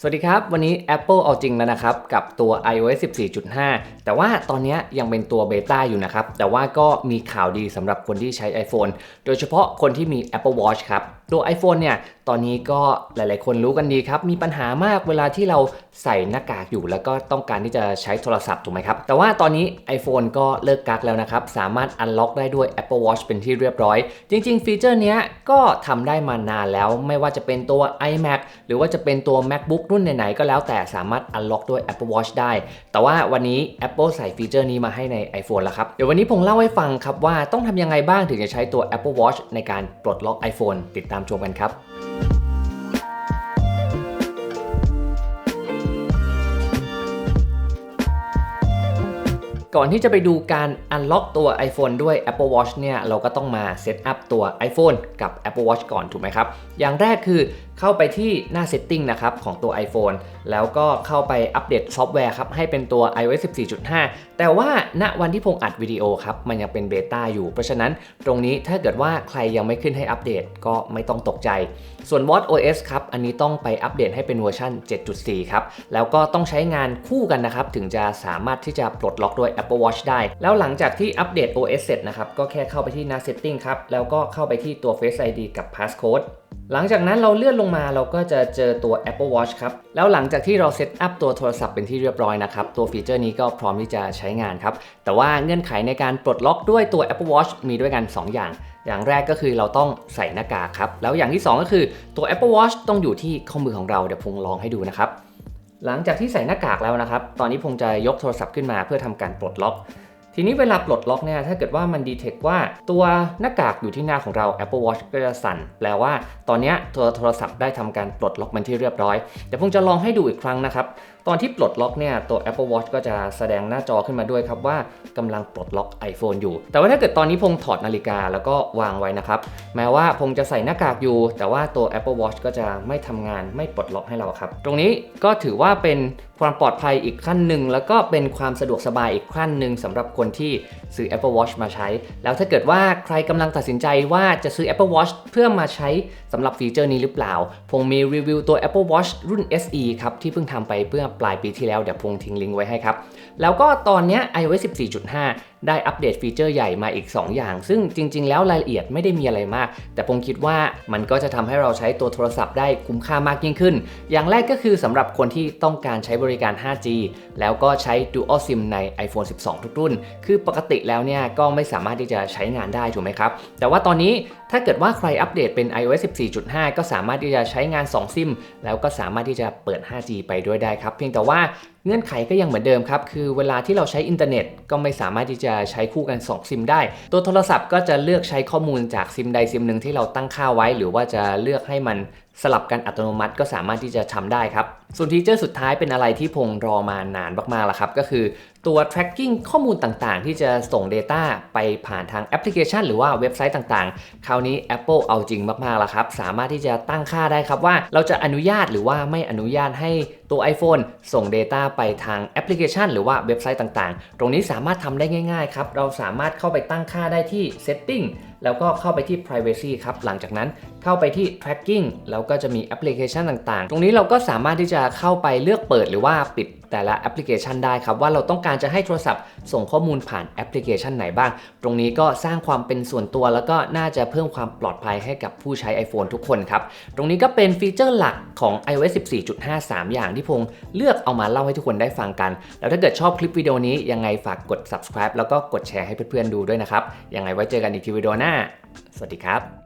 สวัสดีครับ วันนี้ Apple เอาจริงแล้วนะครับ กับตัว iOS 14.5 แต่ว่าตอนนี้ยังเป็นตัวเบต้าอยู่นะครับ แต่ว่าก็มีข่าวดีสำหรับคนที่ใช้ iPhone โดยเฉพาะคนที่มี Apple Watch ครับ ตัว iPhone เนี่ย ตอนนี้ก็หลาย ๆ คนรู้กันดีครับ มีปัญหามากเวลาที่เราใส่หน้ากากอยู่แล้วก็ต้องการที่จะใช้โทรศัพท์ถูกไหมครับ แต่ว่าตอนนี้ iPhone ก็เลิกกักแล้วนะครับ สามารถ unlock ได้ด้วย Apple Watch เป็นที่เรียบร้อย จริง ๆ ฟีเจอร์นี้ก็ทำได้มานานแล้ว ไม่ว่าจะเป็นตัว iMac หรือว่าจะเป็นตัว MacBook รุ่นไหน ๆ ก็แล้วแต่สามารถ unlock ด้วย Apple Watch ได้ แต่ว่าวันนี้ Apple ใส่ฟีเจอร์นี้มาให้ใน iPhone แล้วครับ เดี๋ยววันนี้ผมเล่าให้ฟังครับว่าต้องทำยังไงบ้างถึงจะใช้ตัว Apple Watch ในการปลดล็อก iPhone ติดตามชมกันครับก่อนที่จะไปดูการอันล็อกตัว iPhone ด้วย Apple Watch เนี่ยเราก็ต้องมาเซตอัพตัว iPhone กับ Apple Watch ก่อนถูกไหมครับ อย่างแรกคือ เข้าไปที่หน้า Setting นะครับของตัว iPhone แล้วก็เข้าไปอัปเดตซอฟต์แวร์ครับให้เป็นตัว iOS 14.5 แต่ว่าณวันที่ผมอัดวิดีโอครับมันยังเป็นเบต้าอยู่ เพราะฉะนั้นตรงนี้ถ้าเกิดว่าใครยังไม่ขึ้นให้อัปเดตก็ไม่ต้องตกใจ ส่วน Watch OS ครับอันนี้ต้องไปอัปเดตให้เป็นเวอร์ชัน7.4 ครับ แล้วก็ต้องใช้งานคู่กันนะครับ ถึงจะสามารถที่จะปลดล็อกด้วย Apple Watch ได้ แล้วหลังจากที่อัปเดต OS เสร็จนะครับก็แค่เข้าไปที่หน้า Setting ครับแล้วก็เข้าไปที่ตัว Face ID กับ Passcode หลังจากนั้นเราเลื่อนลงมาเราก็จะเจอตัว Apple Watch ครับ แล้วหลังจากที่เราเซตอัพตัวโทรศัพท์เป็นที่เรียบร้อยนะครับ ตัวฟีเจอร์นี้ก็พร้อมที่จะใช้งานครับ แต่ว่าเงื่อนไขในการปลดล็อกด้วยตัว Apple Watch มีด้วยกัน 2 อย่าง อย่างแรกก็คือเราต้องใส่หน้ากากครับ แล้วอย่างที่ 2 ก็คือตัว Apple Watch ต้องอยู่ที่ข้อมือของเราเดี๋ยวพงลองให้ดูนะครับ หลังจากที่ใส่หน้ากากแล้วนะครับ ตอนนี้พงจะยกโทรศัพท์ขึ้นมาเพื่อทำการปลดล็อก ทีนี้เวลาปลดล็อกเนี่ยถ้าเกิดว่ามันดีเทคว่าตัวหน้ากากอยู่ที่หน้าของเรา Apple Watch ก็จะสั่นแปลว่าตอนนี้ตัวโทรศัพท์ได้ทำการปลดล็อกมันที่เรียบร้อยเดี๋ยวผมจะลองให้ดูอีกครั้งนะครับตอนที่ปลดล็อกเนี่ยตัว Apple Watch ก็จะแสดงหน้าจอขึ้นมาด้วยครับว่ากำลังปลดล็อก iPhone อยู่ แต่ว่าถ้าเกิดตอนนี้พงถอดนาฬิกาแล้วก็วางไว้นะครับแม้ว่าพงจะใส่หน้ากากอยู่ แต่ว่าตัว Apple Watch ก็จะไม่ทำงานไม่ปลดล็อกให้เราครับ ตรงนี้ก็ถือว่าเป็นความปลอดภัยอีกขั้นหนึ่งแล้วก็เป็นความสะดวกสบายอีกขั้นหนึ่งสำหรับคนที่ซื้อ Apple Watch มาใช้ แล้วถ้าเกิดว่าใครกำลังตัดสินใจว่าจะซื้อ Apple Watch เพื่อมาใช้สำหรับฟีเจอร์นี้หรือเปล่า พงมีรีวิวตัว Apple Watch รุ่น SE ครับ ที่เพิ่งทำไปเมื่อปลายปีที่แล้ว เดี๋ยวพงทิ้งลิงก์ไว้ให้ครับ แล้วก็ตอนนี้ iOS 14.5 ได้อัปเดตฟีเจอร์ใหญ่มาอีก 2 อย่าง ซึ่งจริง ๆ แล้วรายละเอียดไม่ได้มีอะไรมาก แต่ผมคิดว่ามันก็จะทำให้เราใช้ตัวโทรศัพท์ได้คุ้มค่ามากยิ่งขึ้น อย่างแรกก็คือสำหรับคนที่ต้องการใช้บริการ 5G แล้วก็ใช้ Dual SIM ใน iPhone 12 ทุกรุ่นคือปกติแล้วเนี่ยก็ไม่สามารถที่จะใช้งานได้ถูกไหมครับ แต่ว่าตอนนี้ถ้าเกิดว่าใครอัปเดตเป็น iOS 14.5 ก็สามารถที่จะใช้งาน 2 ซิม แล้วก็สามารถที่จะเปิด 5G ไปด้วยได้ครับ เพียงแต่ว่า เงื่อนไขก็ยังเหมือนเดิมครับ คือเวลาที่เราใช้อินเทอร์เน็ตก็ไม่สามารถที่จะใช้คู่กัน 2 ซิมได้ ตัวโทรศัพท์ก็จะเลือกใช้ข้อมูลจากซิมใดซิมหนึ่งที่เราตั้งค่าไว้ หรือว่าจะเลือกให้มันสลับกันอัตโนมัติก็สามารถที่จะทำได้ครับ ส่วนฟีเจอร์สุดท้ายเป็นอะไรที่พงรอมานานมากๆแล้วครับ ก็คือตัว tracking ข้อมูลต่างๆ ที่จะส่ง Data ไปผ่านทางแอปพลิเคชัน หรือว่าเว็บไซต์ต่างๆ คราวนี้ Apple เอาจริงมากๆแล้วครับ สามารถที่จะตั้งค่าได้ครับว่าเราจะอนุญาตหรือว่าไม่อนุญาตให้ตัว iPhone ส่ง Data ไปทางแอปพลิเคชัน หรือว่าเว็บไซต์ต่างๆ ตรงนี้สามารถทำได้ง่ายๆครับเราสามารถเข้าไปตั้งค่าได้ที่ setting แล้วก็เข้าไปที่ privacy ครับหลังจากนั้น เข้าไปที่ tracking แล้วก็จะมีแอปพลิเคชันต่างๆ ตรงนี้เราก็สามารถที่จะเข้าไปเลือกเปิดหรือว่าปิดแต่ละแอปพลิเคชันได้ครับ ว่าเราต้องการจะให้โทรศัพท์ส่งข้อมูลผ่านแอปพลิเคชันไหนบ้าง ตรงนี้ก็สร้างความเป็นส่วนตัว แล้วก็น่าจะเพิ่มความปลอดภัยให้กับผู้ใช้ iPhone ทุกคนครับ ตรงนี้ก็เป็นฟีเจอร์หลักของ iOS 14.5 3 อย่างที่พงเลือกเอามาเล่าให้ทุกคนได้ฟังกัน แล้วถ้าเกิดชอบคลิปวิดีโอนี้ยังไงฝากกด subscribe แล้วก็กดแชร์ให้เพื่อนๆดูด้วยนะครับยังไงไว้เจอกันอีกทีวิดีโอหน้า สวัสดีครับ